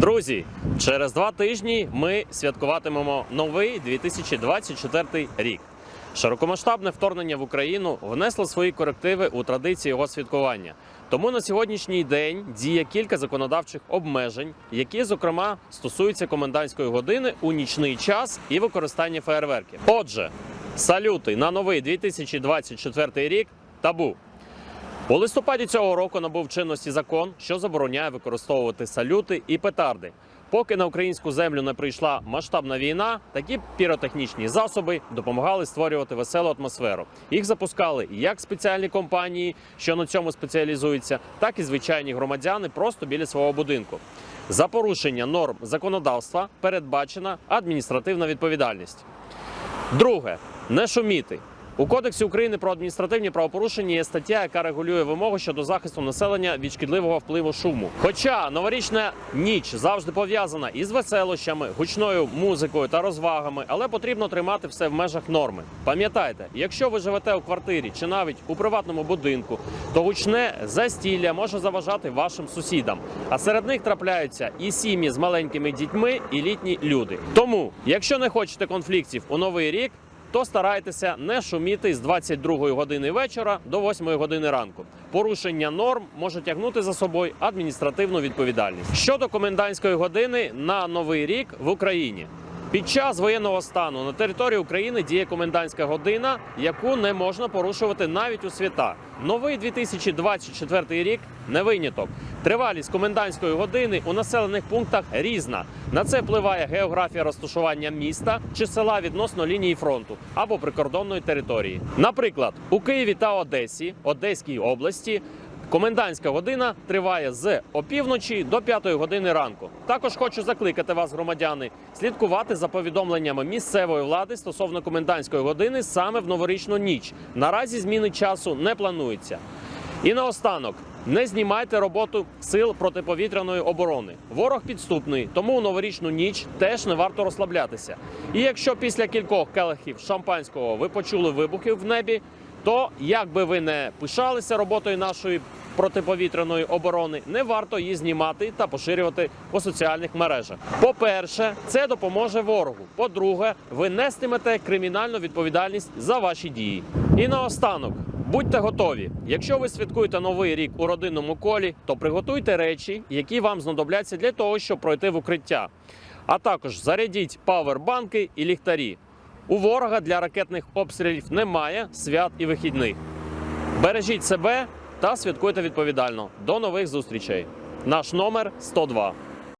Друзі, через два тижні ми святкуватимемо новий 2024 рік. Широкомасштабне вторгнення в Україну внесло свої корективи у традиції його святкування. Тому на сьогоднішній день діє кілька законодавчих обмежень, які, зокрема, стосуються комендантської години у нічний час і використання феєрверків. Отже, салюти на новий 2024 рік табу. У листопаді цього року набув чинності закон, що забороняє використовувати салюти і петарди. Поки на українську землю не прийшла масштабна війна, такі піротехнічні засоби допомагали створювати веселу атмосферу. Їх запускали як спеціальні компанії, що на цьому спеціалізуються, так і звичайні громадяни просто біля свого будинку. За порушення норм законодавства передбачена адміністративна відповідальність. Друге не шуміти. У Кодексі України про адміністративні правопорушення є стаття, яка регулює вимоги щодо захисту населення від шкідливого впливу шуму. Хоча новорічна ніч завжди пов'язана із веселощами, гучною музикою та розвагами, але потрібно тримати все в межах норми. Пам'ятайте, якщо ви живете у квартирі чи навіть у приватному будинку, то гучне застілля може заважати вашим сусідам. А серед них трапляються і сім'ї з маленькими дітьми, і літні люди. Тому, якщо не хочете конфліктів у новий рік, то старайтеся не шуміти з 22 години вечора до 8 години ранку. Порушення норм може тягнути за собою адміністративну відповідальність. Щодо комендантської години на новий рік в Україні. Під час воєнного стану на території України діє комендантська година, яку не можна порушувати навіть у свята. Новий 2024 рік не виняток. Тривалість комендантської години у населених пунктах різна. На це впливає географія розташування міста чи села відносно лінії фронту або прикордонної території. Наприклад, у Києві та Одесі, Одеській області. Комендантська година триває з опівночі до 5 години ранку. Також хочу закликати вас, громадяни, слідкувати за повідомленнями місцевої влади стосовно комендантської години саме в новорічну ніч. Наразі зміни часу не планується. І наостанок. Не знімайте роботу сил протиповітряної оборони. Ворог підступний, тому у новорічну ніч теж не варто розслаблятися. І якщо після кількох келихів шампанського ви почули вибухи в небі, то як би ви не пишалися роботою нашої протиповітряної оборони, не варто її знімати та поширювати по соціальних мережах. По-перше, це допоможе ворогу. По-друге, ви нестимете кримінальну відповідальність за ваші дії. І наостанок. Будьте готові. Якщо ви святкуєте новий рік у родинному колі, то приготуйте речі, які вам знадобляться для того, щоб пройти в укриття. А також зарядіть павербанки і ліхтарі. У ворога для ракетних обстрілів немає свят і вихідних. Бережіть себе та святкуйте відповідально. До нових зустрічей. Наш номер 102.